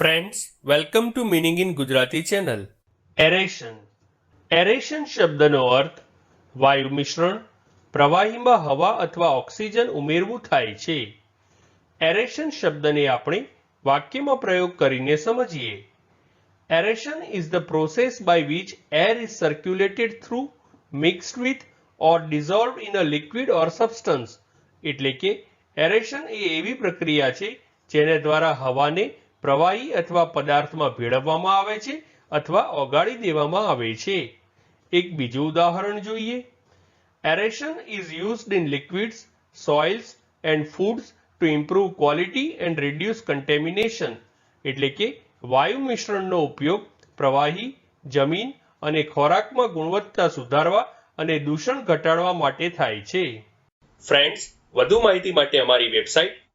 Friends welcome to meaning in Gujarati channel aeration aeration શબ્દનો અર્થ, વાયુ મિશ્રણ, પ્રવાહીમાં હવા અથવા ઓક્સિજન ઉમેરવું થાય છે. એરેશન શબ્દને આપણે વાક્યમાં પ્રયોગ કરીને સમજીએ. Aeration is the process by which air is circulated through mixed with or dissolve in a liquid or substance એટલે કે એરેશન એ એવી પ્રક્રિયા છે જેને દ્વારા હવાને પ્રવાહી અથવા પદાર્થમાં ભેળવવામાં આવે છે અથવા ઓગાળી દેવામાં આવે છે. એક બીજું ઉદાહરણ જોઈએ. Aeration is used in liquids soils and foods to improve quality and reduce contamination એટલે કે વાયુ મિશ્રણનો ઉપયોગ પ્રવાહી, જમીન અને ખોરાકમાં ગુણવત્તા સુધારવા અને દૂષણ ઘટાડવા માટે થાય છે. ફ્રેન્ડ્સ વધુ માહિતી માટે અમારી website